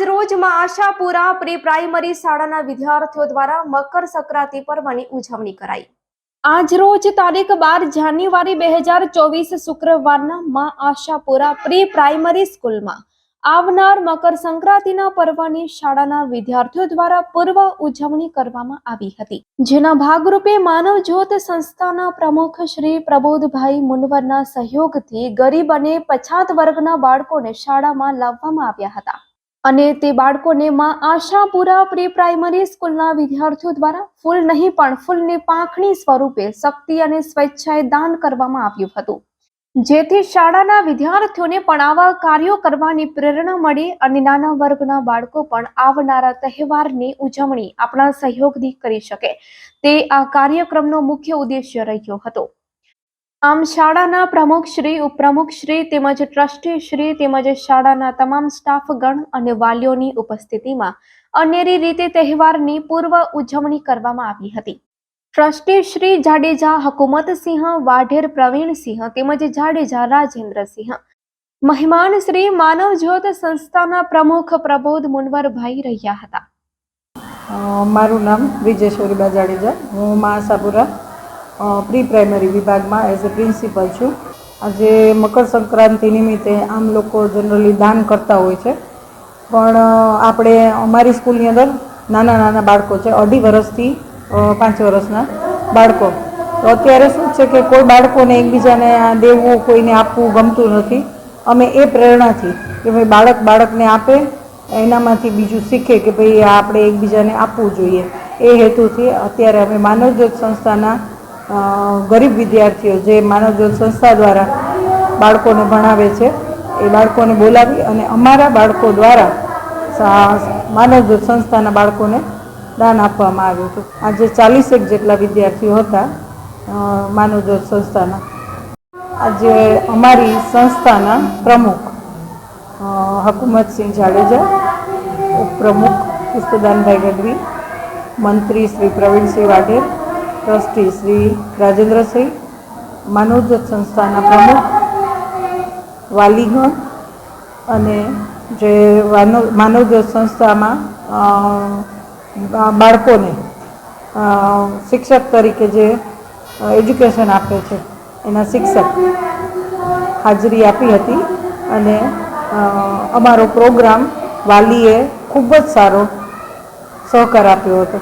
આજ રોજમાં Ashapura pre primary શાળાના વિદ્યાર્થીઓ દ્વારા મકર સંક્રાંતિ પર્વની ઉજવણી કરાઈ. આજ રોજ તારીખ બાર જાન્યુઆરી બે હજાર ચોવીસ શુક્રવારના માં આશાપુરા પ્રી પ્રાઇમરી સ્કૂલમાં આવનાર મકર સંક્રાંતિના પર્વની શાળાના વિદ્યાર્થીઓ દ્વારા પૂર્વ ઉજવણી કરવામાં આવી હતી. જેના ભાગરૂપે માનવ જ્યોત સંસ્થાના પ્રમુખ શ્રી પ્રબોધભાઈ મુનવરના સહયોગથી ગરીબ અને પછાત વર્ગના બાળકોને શાળામાં લાવવામાં આવ્યા હતા. અને તે બાળકોને માં આશાપુરા પ્રી પ્રાઇમરી સ્કૂલના વિદ્યાર્થીઓ દ્વારા ફૂલ નહીં પણ ફૂલની પાંખણી સ્વરૂપે શક્તિ અને સ્વેચ્છાએ દાન કરવામાં આવ્યું હતું. જેથી શાળાના વિદ્યાર્થીઓને પણ આવા કાર્યો કરવાની પ્રેરણા મળી અને નાના વર્ગના બાળકો પણ આવનારા તહેવારની ઉજવણી આપણા સહયોગથી કરી શકે. તે આ કાર્યક્રમનો મુખ્ય ઉદ્દેશ્ય રહ્યો હતો. આમ શાળાના પ્રમુખ શ્રી, ઉપપ્રમુખ શ્રી તેમજ ટ્રસ્ટી શ્રી તેમજ શાળાના તમામ સ્ટાફગણ અને વાલીઓની ઉપસ્થિતિમાં અનેરી રીતે તહેવારની પૂર્વ ઉજવણી કરવામાં આવી હતી. ટ્રસ્ટી શ્રી જાડેજા હકુમતસિંહ, વાઢેર પ્રવીણસિંહ તેમજ જાડેજા રાજેન્દ્રસિંહ, મહેમાન શ્રી માનવજ્યોત સંસ્થાના પ્રમુખ પ્રબોધ મુનવરભાઈ રહ્યા હતા. મારું નામ વિજેશ્વરીબા જાડેજા. હું મહાસાપુરા પ્રી પ્રાઇમરી વિભાગમાં એઝ અ પ્રિન્સિપલ છું. આજે મકર સંક્રાંતિ નિમિત્તે આમ લોકો જનરલી દાન કરતા હોય છે. પણ આપણે અમારી સ્કૂલની અંદર નાના નાના બાળકો છે, અઢી વર્ષથી પાંચ વર્ષના બાળકો. તો અત્યારે શું છે કે કોઈ બાળકોને એકબીજાને આ દેવું, કોઈને આપવું ગમતું નથી. અમે એ પ્રેરણાથી કે ભાઈ બાળક બાળકને આપે, એનામાંથી બીજું શીખે કે ભાઈ આપણે એકબીજાને આપવું જોઈએ. એ હેતુથી અત્યારે અમે માનવજ્યોત સંસ્થાના ગરીબ વિદ્યાર્થીઓ જે માનવજ્યોત સંસ્થા દ્વારા બાળકોને ભણાવે છે, એ બાળકોને બોલાવી અને અમારા બાળકો દ્વારા માનવજ્યોત સંસ્થાના બાળકોને દાન આપવામાં આવ્યું હતું. આજે ચાલીસેક જેટલા વિદ્યાર્થીઓ હતા માનવજ્યોત સંસ્થાના. આજે અમારી સંસ્થાના પ્રમુખ હકુમતસિંહ જાડેજા, ઉપપ્રમુખ પુષ્પદાનભાઈ ગઢવી, મંત્રી શ્રી પ્રવીણસિંહ વાઢેર ટ્રસ્ટી શ્રી રાજેન્દ્રસિંહ, માનવજ્યોત સંસ્થાના પ્રમુખ વાલીગણ અને જે માનવ, માનવજ્યોત સંસ્થામાં બાળકોને શિક્ષક તરીકે જે એજ્યુકેશન આપે છે, એના શિક્ષક હાજરી આપી હતી અને અમારો પ્રોગ્રામ વાલીએ ખૂબ જ સારો સહકાર આપ્યો હતો.